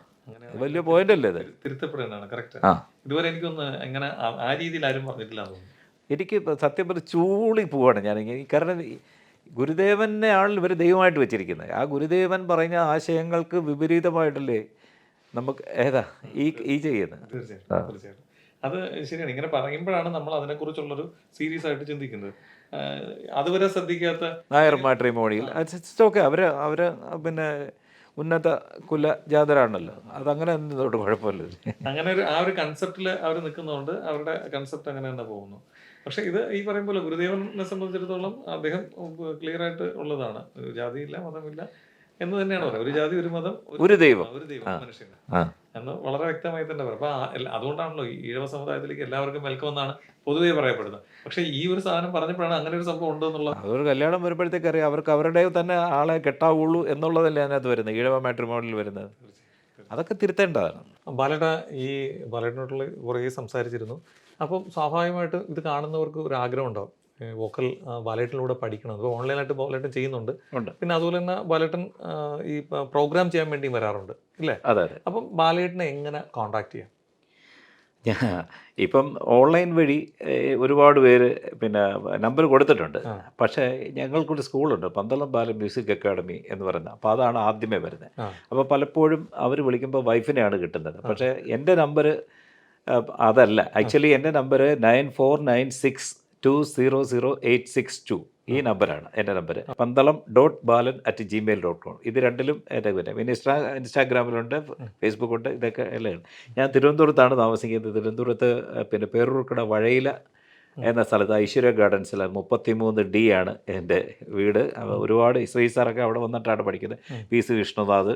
വലിയ പോയിന്റ് അല്ലേ ഇത്?
തിരുത്തപ്പെടേണ്ടതാണ് കറക്റ്റ്
ആ.
ഇതുവരെ എനിക്കൊന്ന് എങ്ങനെ ആ- രീതിയിൽ ആരും പറഞ്ഞിട്ടില്ല
എനിക്ക് സത്യം പറഞ്ഞ ചൂളി പോവാണ് ഞാൻ കാരണം ഗുരുദേവനെ ആണല്ലോ ഇവർ ദൈവമായിട്ട് വെച്ചിരിക്കുന്നത്. ആ ഗുരുദേവൻ പറഞ്ഞ ആശയങ്ങൾക്ക് വിപരീതമായിട്ടല്ലേ നമുക്ക് ഏതാ ഈ ഈ ചെയ്യുന്നത്?
അത് ശരിയാണ്. ഇങ്ങനെ പറയുമ്പോഴാണ് നമ്മൾ അതിനെക്കുറിച്ചുള്ളൊരു സീരിയസ് ആയിട്ട് ചിന്തിക്കുന്നത്. അതുവരെ ശ്രദ്ധിക്കാത്ത
നായർ മാട്രിമോണിയിൽ. ഓക്കെ അവർ അവർ പിന്നെ ഉന്നത കുല ജാതരാണല്ലോ അതങ്ങനെ എന്നതോട് കുഴപ്പമില്ല.
അങ്ങനെ ഒരു ആ ഒരു കൺസെപ്റ്റിൽ അവർ നിൽക്കുന്നതുകൊണ്ട് അവരുടെ കൺസെപ്റ്റ് അങ്ങനെ തന്നെ പോകുന്നു. പക്ഷെ ഇത് ഈ പറയും പോലെ ഗുരുദേവനെ സംബന്ധിച്ചിടത്തോളം അദ്ദേഹം ക്ലിയർ ആയിട്ട് ഉള്ളതാണ്. ഒരു ജാതിയില്ല മതമില്ല എന്ന് തന്നെയാണ് പറയുന്നത്. ഒരു ജാതി ഒരു മതം
ഒരു ദൈവം.
ഒരു ദൈവം മനുഷ്യന്. എന്ന് വളരെ വ്യക്തമായി തന്നെ പറയും. അപ്പൊ അതുകൊണ്ടാണല്ലോ ഈഴവ സമുദായത്തിലേക്ക് എല്ലാവർക്കും വെൽക്കം എന്നാണ് പൊതുവേ പറയപ്പെടുന്നത്. പക്ഷെ ഈ ഒരു സാധനം പറഞ്ഞപ്പോഴാണ് അങ്ങനെ ഒരു സംഭവം ഉണ്ടെന്നുള്ള
അതൊരു കല്യാണം വരുമ്പോഴത്തേക്ക് അറിയാം. അവർക്ക് അവരുടെ തന്നെ ആളെ കെട്ടാവുള്ളൂ എന്നുള്ളതല്ലേ അതിനകത്ത് വരുന്നത് ഈഴവ മാട്രിമോണിൽ വരുന്നത്. അതൊക്കെ തിരുത്തേണ്ടതാണ്.
ബാലേട്ട ഈ ബാലേട്ടനോട്ടുള്ള കുറേ സംസാരിച്ചിരുന്നു. അപ്പം സ്വാഭാവികമായിട്ട് ഇത് കാണുന്നവർക്ക് ഒരു ആഗ്രഹം ഉണ്ടാവും. വോക്കൽ ബാലേട്ടനിലൂടെ പഠിക്കണം. അപ്പോൾ ഓൺലൈനായിട്ട് ബാലേട്ടൻ ചെയ്യുന്നുണ്ട്. പിന്നെ അതുപോലെ തന്നെ ബാലേട്ടൻ ഈ പ്രോഗ്രാം ചെയ്യാൻ വേണ്ടി വരാറുണ്ട്. ഇല്ലേ?
അതെ അതെ.
അപ്പം ബാലേട്ടനെ എങ്ങനെ കോണ്ടാക്ട് ചെയ്യാം?
ഇപ്പം ഓൺലൈൻ വഴി ഒരുപാട് പേര് പിന്നെ നമ്പർ കൊടുത്തിട്ടുണ്ട്. പക്ഷേ ഞങ്ങൾക്കൊരു സ്കൂളുണ്ട് പന്തളം ബാല മ്യൂസിക് അക്കാഡമി എന്ന് പറയുന്നത് അപ്പോൾ അതാണ് ആദ്യമേ വരുന്നത്. അപ്പോൾ പലപ്പോഴും അവർ വിളിക്കുമ്പോൾ വൈഫിനെയാണ് കിട്ടുന്നത്. പക്ഷേ എന്റെ നമ്പർ അതല്ല. ആക്ച്വലി എന്റെ number nine four nine six two zero zero eight six two ഈ നമ്പറാണ് എന്റെ number Pandalam dot Balan at Gmail dot com ഇത് രണ്ടിലും എന്റെ പിന്നെ പിന്നെ ഇൻസ്റ്റാ ഇൻസ്റ്റാഗ്രാമിലുണ്ട് ഫേസ്ബുക്കുണ്ട് ഇതൊക്കെ എല്ലാം. ഞാൻ തിരുവനന്തപുരത്താണ് താമസിക്കുന്നത്. തിരുവനന്തപുരത്ത് പിന്നെ പേരൂർക്കട വഴയില എന്ന സ്ഥലത്ത് ഐശ്വര്യ ഗാർഡൻസിൽ മുപ്പത്തിമൂന്ന് ഡി ആണ് എന്റെ വീട്. ഒരുപാട് ശ്രീ സാറൊക്കെ അവിടെ വന്നിട്ടാണ് പഠിക്കുന്നത്. P C Vishnunath.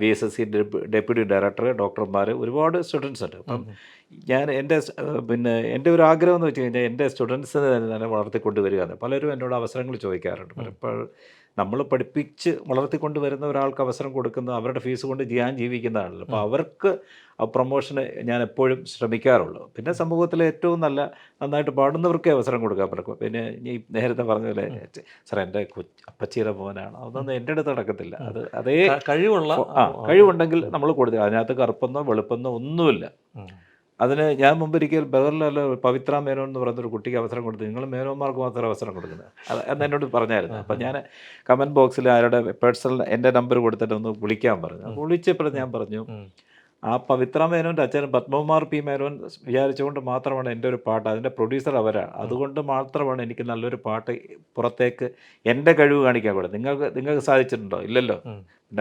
B S S C deputy director ഡോക്ടർമാർ ഒരുപാട് സ്റ്റുഡൻസ് ഉണ്ട്. അപ്പം ഞാൻ എന്റെ പിന്നെ എന്റെ ഒരു ആഗ്രഹം എന്ന് വെച്ച് കഴിഞ്ഞാൽ എന്റെ സ്റ്റുഡൻസിനെ തന്നെ തന്നെ വളർത്തിക്കൊണ്ടുവരികയാണ്. പലരും എന്നോട് അവസരങ്ങൾ ചോദിക്കാറുണ്ട്. പലപ്പോഴും നമ്മൾ പഠിപ്പിച്ച് വളർത്തിക്കൊണ്ട് വരുന്ന ഒരാൾക്ക് അവസരം കൊടുക്കുന്ന അവരുടെ ഫീസ് കൊണ്ട് ഞാൻ ജീവിക്കുന്നതാണല്ലോ. അപ്പോൾ അവർക്ക് ആ പ്രൊമോഷന് ഞാൻ എപ്പോഴും ശ്രമിക്കാറുള്ളൂ. പിന്നെ സമൂഹത്തിൽ ഏറ്റവും നല്ല നന്നായിട്ട് പാടുന്നവർക്കേ അവസരം കൊടുക്കാൻ പറ്റും. പിന്നെ ഈ നേരത്തെ പറഞ്ഞ പോലെ സാർ എന്റെ അപ്പച്ചിയുടെ മോനാണ്. അതൊന്നും എന്റെ അടുത്ത് നടക്കത്തില്ല. അത് അതേ
കഴിവുള്ള
ആ കഴിവുണ്ടെങ്കിൽ നമ്മൾ കൊടുക്കുക അതിനകത്ത് കറുപ്പെന്നോ വെളുപ്പെന്നോ ഒന്നുമില്ല. അതിന് ഞാൻ മുമ്പൊരിക്കൽ ബഹറിലല്ല പവിത്ര മേനോൻ എന്ന് പറയുന്നൊരു കുട്ടിക്ക് അവസരം കൊടുത്തു. നിങ്ങൾ മേനോന്മാർക്ക് മാത്രം അവസരം കൊടുക്കുന്നത്. അത് എന്ന് എന്നോട് പറഞ്ഞായിരുന്നു. അപ്പം ഞാൻ കമന്റ് ബോക്സിൽ ആരുടെ പേഴ്സണൽ എന്റെ നമ്പർ കൊടുത്തിട്ട് ഒന്ന് വിളിക്കാൻ പറഞ്ഞു. വിളിച്ചപ്പോൾ ഞാൻ പറഞ്ഞു ആ പവിത്ര മേനോന്റെ അച്ഛൻ പത്മകുമാർ പി മേനോൻ വിചാരിച്ചുകൊണ്ട് മാത്രമാണ് എന്റെ ഒരു പാട്ട്. അതിന്റെ പ്രൊഡ്യൂസർ അവരാണ് അതുകൊണ്ട് മാത്രമാണ് എനിക്ക് നല്ലൊരു പാട്ട് പുറത്തേക്ക് എന്റെ കഴിവ് കാണിക്കാൻ കൂടെ നിങ്ങൾക്ക് നിങ്ങൾക്ക് സാധിച്ചിട്ടുണ്ടോ? ഇല്ലല്ലോ.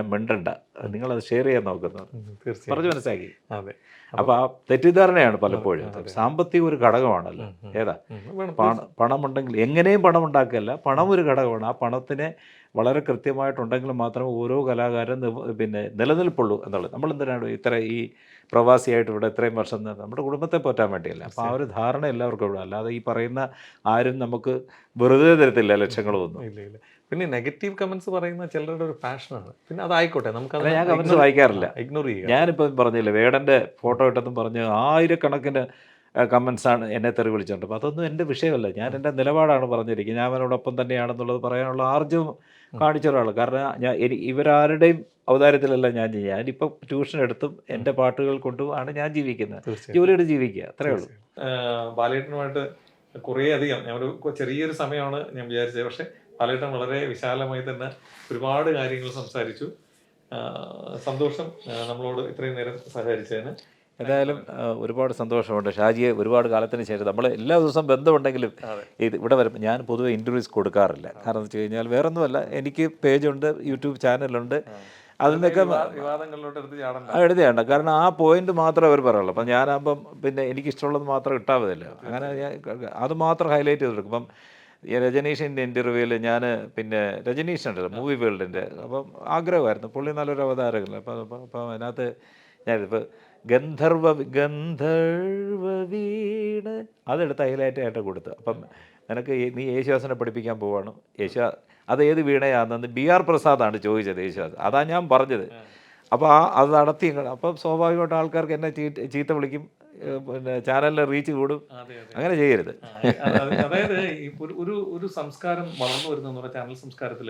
മിണ്ടണ്ട. നിങ്ങളത് ഷെയർ ചെയ്യാൻ നോക്കുന്നു. പറഞ്ഞു മനസ്സിലാക്കി.
അതെ.
അപ്പോൾ ആ തെറ്റിദ്ധാരണയാണ് പലപ്പോഴും. സാമ്പത്തിക ഒരു ഘടകമാണല്ലോ. ഏതാ. പണമുണ്ടെങ്കിൽ എങ്ങനെയും പണം ഉണ്ടാക്കുകയല്ല. പണം ഒരു ഘടകമാണ്. ആ പണത്തിനെ വളരെ കൃത്യമായിട്ടുണ്ടെങ്കിൽ മാത്രമേ ഓരോ കലാകാരൻ പിന്നെ നിലനിൽപ്പുള്ളൂ എന്നുള്ളത്. നമ്മൾ എന്തിനാണ് ഇത്ര ഈ പ്രവാസിയായിട്ട് ഇവിടെ ഇത്രയും വർഷം നമ്മുടെ കുടുംബത്തെ പോറ്റാൻ വേണ്ടിയല്ല. അപ്പോൾ ആ ഒരു ധാരണ എല്ലാവർക്കും ഇവിടെ. അല്ലാതെ ഈ പറയുന്ന ആരും നമുക്ക് വെറുതെ തരത്തില്ല ലക്ഷങ്ങളൊന്നും.
ഇല്ല ഇല്ല. പിന്നെ നെഗറ്റീവ് കമന്റ്സ് പറയുന്ന ചിലരുടെ ഒരു പാഷനാണ് പിന്നെ അതായിക്കോട്ടെ നമുക്ക്
ഞാൻ കമന്റ്സ് വായിക്കാറില്ല.
ഇഗ്നോർ ചെയ്യുക.
ഞാനിപ്പോൾ പറഞ്ഞില്ലേ വേടന്റെ ഫോട്ടോ ഇട്ടെന്നും പറഞ്ഞ് ആയിരക്കണക്കിന് കമൻസാണ് ആണ് എന്നെ തെറി വിളിച്ചിട്ടുണ്ട് അപ്പോൾ അതൊന്നും എന്റെ വിഷയമല്ല. ഞാൻ എന്റെ നിലപാടാണ് പറഞ്ഞിരിക്കുന്നത്. ഞാൻ അവനോടൊപ്പം തന്നെയാണെന്നുള്ളത് പറയാനുള്ള ആർജവും കാണിച്ച ഒരാൾ കാരണം ഞാൻ ഇവരാരുടെയും അവതാരത്തിലല്ല ഞാൻ ചെയ്യുക ഞാനിപ്പോൾ ട്യൂഷൻ എടുത്തും എന്റെ പാട്ടുകൾ കൊണ്ടും ആണ് ഞാൻ ജീവിക്കുന്നത്. ജോലിയുടെ ജീവിക്കുക അത്രേ ഉള്ളൂ.
ബാലേട്ടനുമായിട്ട് കുറേ അധികം ഞാനൊരു ചെറിയൊരു സമയമാണ് ഞാൻ വിചാരിച്ചത്. പക്ഷെ ബാലേട്ടൻ വളരെ വിശാലമായി തന്നെ ഒരുപാട് കാര്യങ്ങൾ സംസാരിച്ചു. സന്തോഷം നമ്മളോട് ഇത്രയും നേരം സഹകരിച്ചതിന്.
എന്തായാലും ഒരുപാട് സന്തോഷമുണ്ട്. ഷാജിയെ ഒരുപാട് കാലത്തിന് ശേഷം നമ്മൾ എല്ലാ ദിവസവും ബന്ധമുണ്ടെങ്കിലും. ഇത് ഇവിടെ വരുമ്പോൾ ഞാൻ പൊതുവെ ഇന്റർവ്യൂസ് കൊടുക്കാറില്ല. കാരണം എന്ന് വെച്ച് കഴിഞ്ഞാൽ വേറെ ഒന്നുമല്ല എനിക്ക് പേജുണ്ട് യൂട്യൂബ് ചാനലുണ്ട് അതിൽ നിന്നൊക്കെ
എടുത്ത്
കാരണം ആ പോയിന്റ് മാത്രമേ അവർ പറയുള്ളൂ അപ്പം ഞാനാകുമ്പം പിന്നെ എനിക്കിഷ്ടമുള്ളത് മാത്രം ഇട്ടാൽ മതിയല്ലോ. അങ്ങനെ ഞാൻ അത് മാത്രം ഹൈലൈറ്റ് ചെയ്തെടുക്കും ഇപ്പം ഈ രജനീഷിന്റെ ഇന്റർവ്യൂവിൽ ഞാൻ പിന്നെ രജനീഷ് ഉണ്ടല്ലോ മൂവി വേൾഡിന്റെ അപ്പം ആഗ്രഹമായിരുന്നു പുള്ളി നല്ലൊരു അവതാരകല്ല. അപ്പം അപ്പം അതിനകത്ത് ഞാനിപ്പോൾ ഗന്ധർവ ഗന്ധർവ വീണ് അതെടുത്ത് ഹൈലൈറ്റ് ആയിട്ട് കൊടുത്തു. അപ്പം നിനക്ക് നീ യേശുദാസിനെ പഠിപ്പിക്കാൻ പോവാണ്. യേശു അത് ഏത് വീണയാണെന്ന് ബി ആർ പ്രസാദാണ് ചോദിച്ചത് യേശുദാസ്. അതാ ഞാൻ പറഞ്ഞത്. അപ്പോൾ ആ അത് നടത്തി അപ്പം സ്വാഭാവികമായിട്ട് ആൾക്കാർക്ക് എന്നെ ചീത്ത ചീത്ത വിളിക്കും. പിന്നെ ചാനലിൽ റീച്ച് കൂടും. അങ്ങനെ ചെയ്യരുത്.
അത് അത് അതായത് ഒരു ഒരു സംസ്കാരം വളർന്നു വരുന്ന ചാനൽ സംസ്കാരത്തിൽ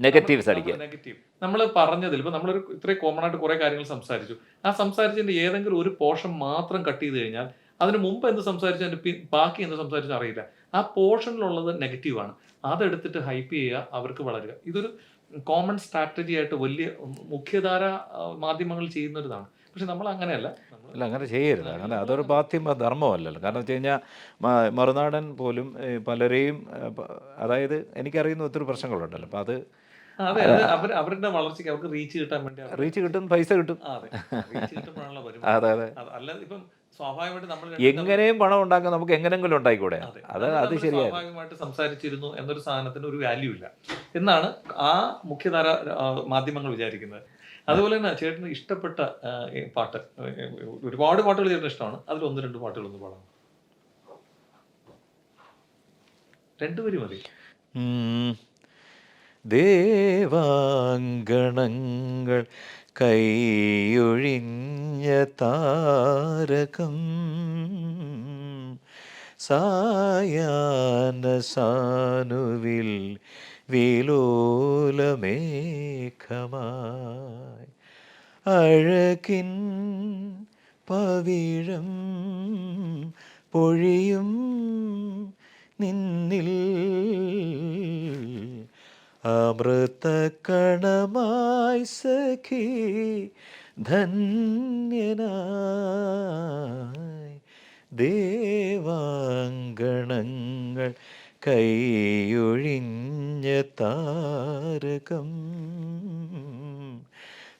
നെഗറ്റീവ് അടിക്കുക
നെഗറ്റീവ് നമ്മൾ പറഞ്ഞതിൽ ഇപ്പൊ നമ്മളൊരു ഇത്രയും കോമൺ ആയിട്ട് കുറെ കാര്യങ്ങൾ സംസാരിച്ചു. ആ സംസാരിച്ചതിന്റെ ഏതെങ്കിലും ഒരു പോർഷൻ മാത്രം കട്ട് ചെയ്ത് കഴിഞ്ഞാൽ അതിന് മുമ്പ് എന്ത് സംസാരിച്ചു അതിന്റെ ബാക്കി എന്ത് സംസാരിച്ചു അറിയില്ല. ആ പോർഷനിലുള്ളത് നെഗറ്റീവ് ആണ്. അതെടുത്തിട്ട് ഹൈപ്പ് ചെയ്യുക അവർക്ക് വളരുക. ഇതൊരു കോമൺ സ്ട്രാറ്റജി ആയിട്ട് വലിയ മുഖ്യധാര മാധ്യമങ്ങൾ ചെയ്യുന്ന ഒരു ഇതാണ് പക്ഷെ നമ്മൾ അങ്ങനെയല്ല
അല്ല അങ്ങനെ ചെയ്യരുത്. അങ്ങനെ അതൊരു ബാധ്യമ ധർമ്മമല്ലല്ലോ. കാരണം വെച്ച് കഴിഞ്ഞാൽ മറുനാടൻ പോലും പലരെയും അതായത് എനിക്കറിയുന്ന ഒത്തിരി പ്രശ്നങ്ങളുണ്ടല്ലോ. അപ്പം അത്
അവരുടെ വളർച്ചയ്ക്ക് അവർക്ക് റീച്ച് കിട്ടാൻ വേണ്ടി
റീച്ച് കിട്ടും പൈസ കിട്ടും.
അതെ.
അതെ
അല്ലാതെ ഇപ്പം സ്വാഭാവികമായിട്ട് നമ്മൾ
എങ്ങനെയും പണം ഉണ്ടാക്കാൻ നമുക്ക് എങ്ങനെങ്കിലും ഉണ്ടായിക്കൂടെ?
അതെ.
അത്
സ്വാഭാവികമായിട്ട് സംസാരിച്ചിരുന്നു എന്നൊരു സാധനത്തിന് ഒരു വാല്യൂ ഇല്ല. എന്നാണ് ആ മുഖ്യധാര മാധ്യമങ്ങൾ വിചാരിക്കുന്നത്. അതുപോലെ തന്നെ ചേട്ടന് ഇഷ്ടപ്പെട്ട പാട്ട് ഒരുപാട് പാട്ടുകൾ ചേട്ടന് ഇഷ്ടമാണ്. അതിൽ ഒന്ന് രണ്ട് പാട്ടുകൾ ഒന്ന് പാടാം. രണ്ടുപേരും മതി.
ദേവാങ്കണങ്ങൾ കൈയൊഴിഞ്ഞ താരകം സായാന സാനുവിൽ വിലോലമേഘമായി അഴകിൻ പവിഴം പൊഴിയും നിന്നിൽ അമൃതക്കണമായി സഖി ധന്യനായി ദേവാങ്കണങ്ങൾ കൈയൊഴിഞ്ഞ താരകം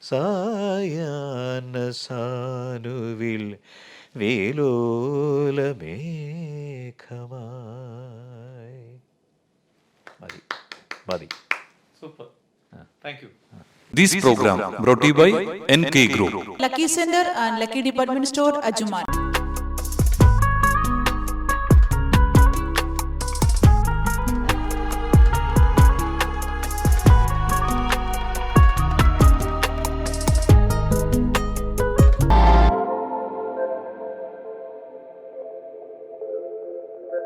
സായാഹ്ന സാനുവിൽ വിലോലമേഘമായി മതി മതി
super thank you
This program brought to you by NK Group.
Lucky Sender and Lucky Department Store, Ajuman.